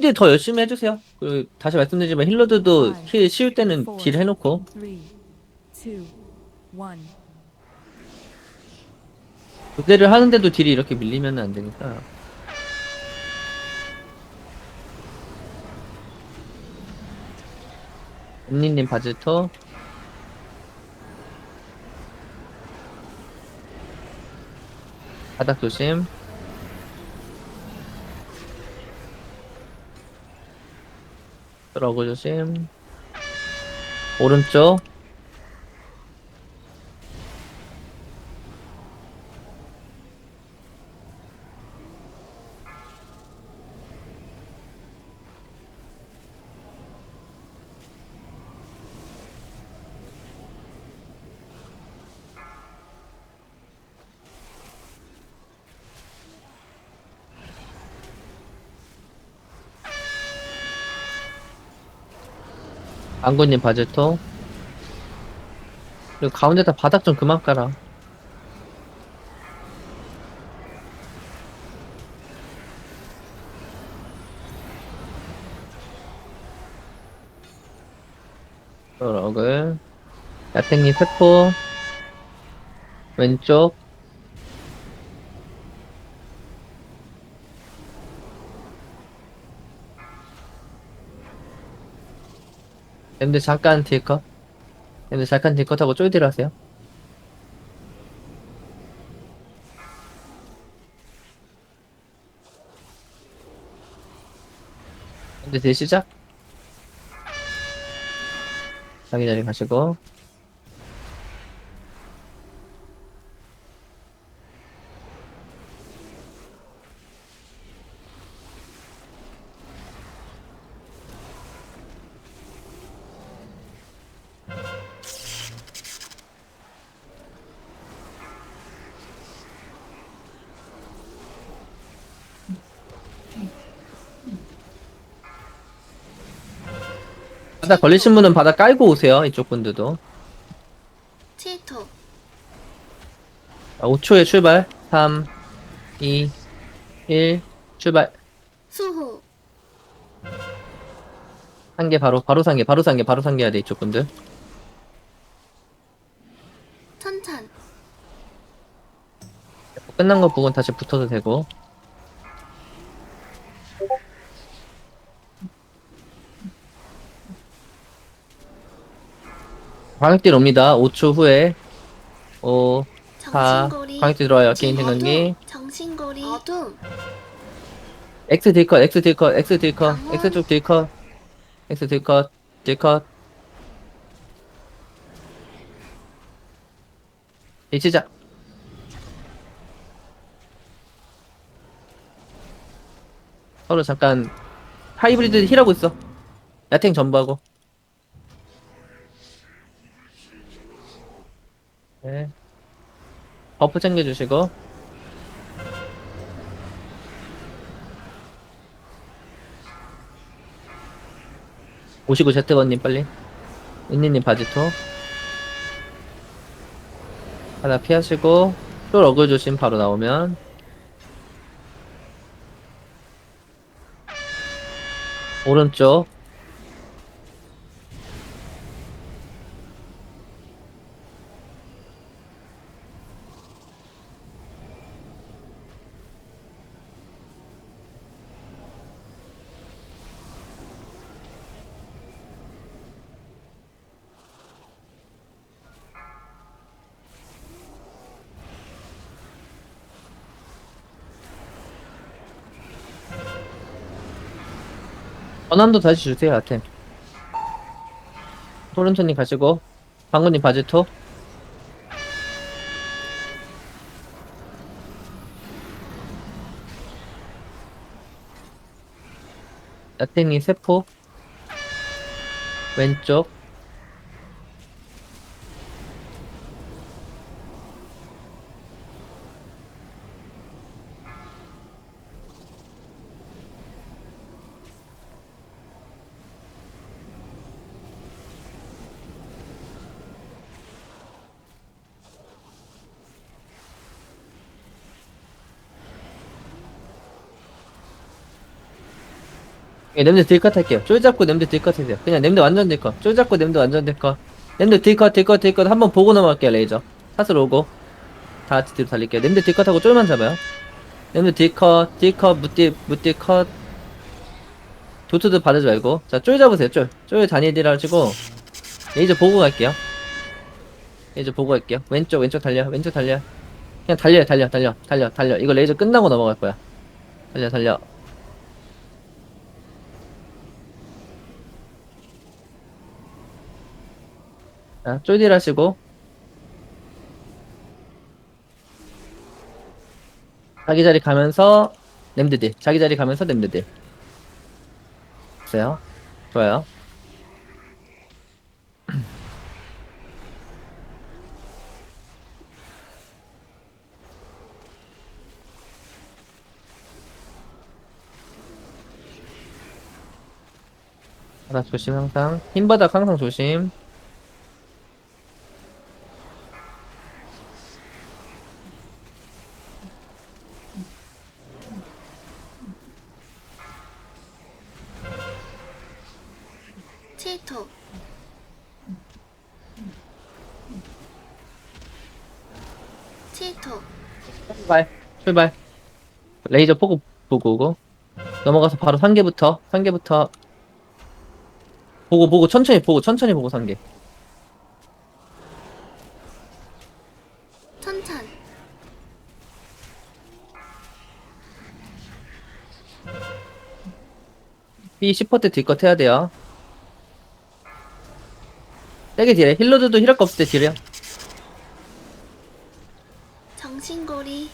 이제 더 열심히 해주세요. 그리고 다시 말씀드리지만 힐러들도 힐 씌울 때는 딜 해놓고 Three, two, one. 그대를 하는데도 딜이 이렇게 밀리면 안 되니까. 언니님 바지터 바닥 조심 러그 조심. 오른쪽 안구님 바지토 그리고 가운데다 바닥 좀 그만 깔아. 러글 야탱님 세포. 왼쪽 근데 잠깐 딜컷? 근데 잠깐 딜컷하고 쫄딜 하세요. 근데 딜 시작. 자기 자리 가시고 바닥 걸리신 분은 바닥 깔고 오세요 이쪽 분들도. 치토. 자, 5초에 출발. 3 2 1 출발. 수호. 상계 바로 바로 상계 바로 상계 바로 상계해야 돼 이쪽 분들. 천찬. 끝난 거 보고 다시 붙어도 되고 광역딜 옵니다. 5초 후에. 5 4 정신고리. 광역딜 들어와요. 게임 생각기 어둠 정신고리. 어둠. X 딜컷 X 딜컷 X 딜컷 강원. X 쪽 딜컷 X 딜컷 딜컷. 이 시작. 서로 잠깐 하이브리드 힐하고 있어. 야탱 전부하고 네. 버프 챙겨주시고. 오시고 제트건님 빨리. 은니님 바지토 하나 피하시고 또 러글 조심 바로 나오면. 오른쪽 전환도 다시 주세요 아템. 토른토님 가시고 방구님 바지토. 야탱님 세포. 왼쪽 예, 냄새 딜컷 할게요. 쫄 잡고 냄새 딜컷 해주세요. 그냥 냄새 완전 딜컷. 쫄 잡고 냄새 완전 딜컷. 냄새 딜컷, 딜컷, 딜컷. 한번 보고 넘어갈게요, 레이저. 사슬 오고. 다 같이 뒤로 달릴게요. 냄새 딜컷하고 쫄만 잡아요. 냄새 딜컷, 딜컷, 무딜, 무딜 컷. 도트도 받으지 말고. 자, 쫄 잡으세요, 쫄. 쫄딜 하시고. 레이저 보고 갈게요. 레이저 보고 갈게요. 왼쪽, 왼쪽 달려, 왼쪽 달려. 그냥 달려요, 달려, 달려, 달려, 달려. 이거 레이저 끝나고 넘어갈 거야. 달려, 달려. 자, 쫄딜 하시고. 자기 자리 가면서 냄드딜. 자기 자리 가면서 냄드딜. 됐어요. 좋아요. 바닥 조심 항상. 흰 바닥 항상 조심. 칠토 칠토 출발. 출발. 레이저 포구 보고 오고. 넘어가서 바로 3개부터. 3개부터. 보고 보고 천천히 보고 천천히 보고 3개. 천찬 B 10% 딜컷 해야 돼요. 세게 딜해. 힐러들도 힐할 거 없을 때 딜해요. 정신고리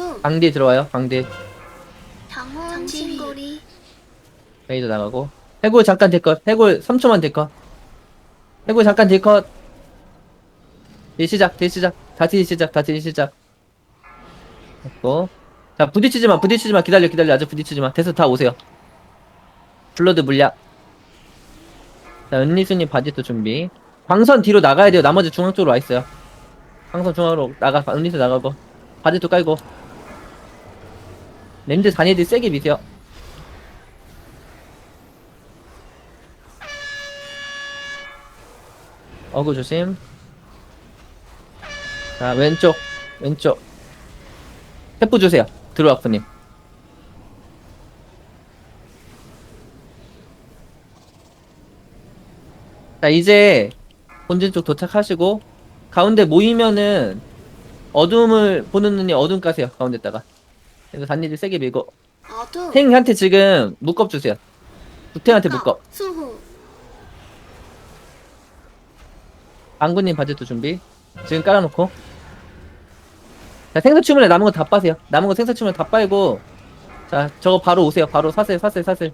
어둠 강뒤 들어와요. 강뒤. 당원 정신고리 레이저 나가고. 해골 잠깐 딜컷. 해골 3초만 딜컷. 해골 잠깐 딜컷. 딜 시작. 딜 시작. 다딜 시작. 다딜 시작. 됐고. 자 부딪히지 마. 부딪히지 마. 기다려. 기다려. 아직 부딪히지 마. 됐어. 다 오세요. 블러드 물약. 자 은리순이 바지트 준비. 광선 뒤로 나가야 돼요. 나머지 중앙 쪽으로 와 있어요. 광선 중앙으로 나가. 은리수 나가고. 바지트 깔고. 랜드 단위들 세게 미세요. 어구 조심. 자, 왼쪽, 왼쪽. 태프 주세요. 드루아프님. 자, 이제 본진 쪽 도착하시고, 가운데 모이면은 어둠을 보는 눈이 어둠 까세요. 가운데다가. 그래서 단니들 세게 밀고. 어둠 탱한테 지금 묶업 주세요. 부탱한테 묶업. 수호 안구님 바지도 준비. 지금 깔아놓고. 자, 생사춤을 남은 거 다 빠세요. 남은 거 생사춤을 다 빨고. 자, 저거 바로 오세요. 바로 사슬, 사슬, 사슬.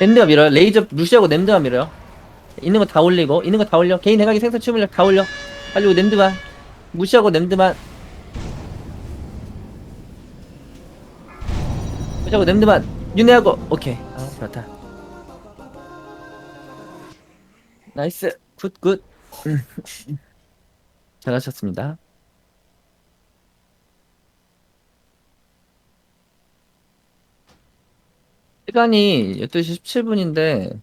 랜드가 밀어요. 레이저 무시하고 랜드가 밀어요. 있는 거 다 올리고, 있는 거 다 올려. 개인 대각이 생사춤을 다 올려. 빨리 랜드만. 무시하고 랜드만. 무시하고 랜드만. 윤회하고. 오케이. 아, 좋다. 나이스 굿굿 잘하셨습니다 시간이 12시 17분인데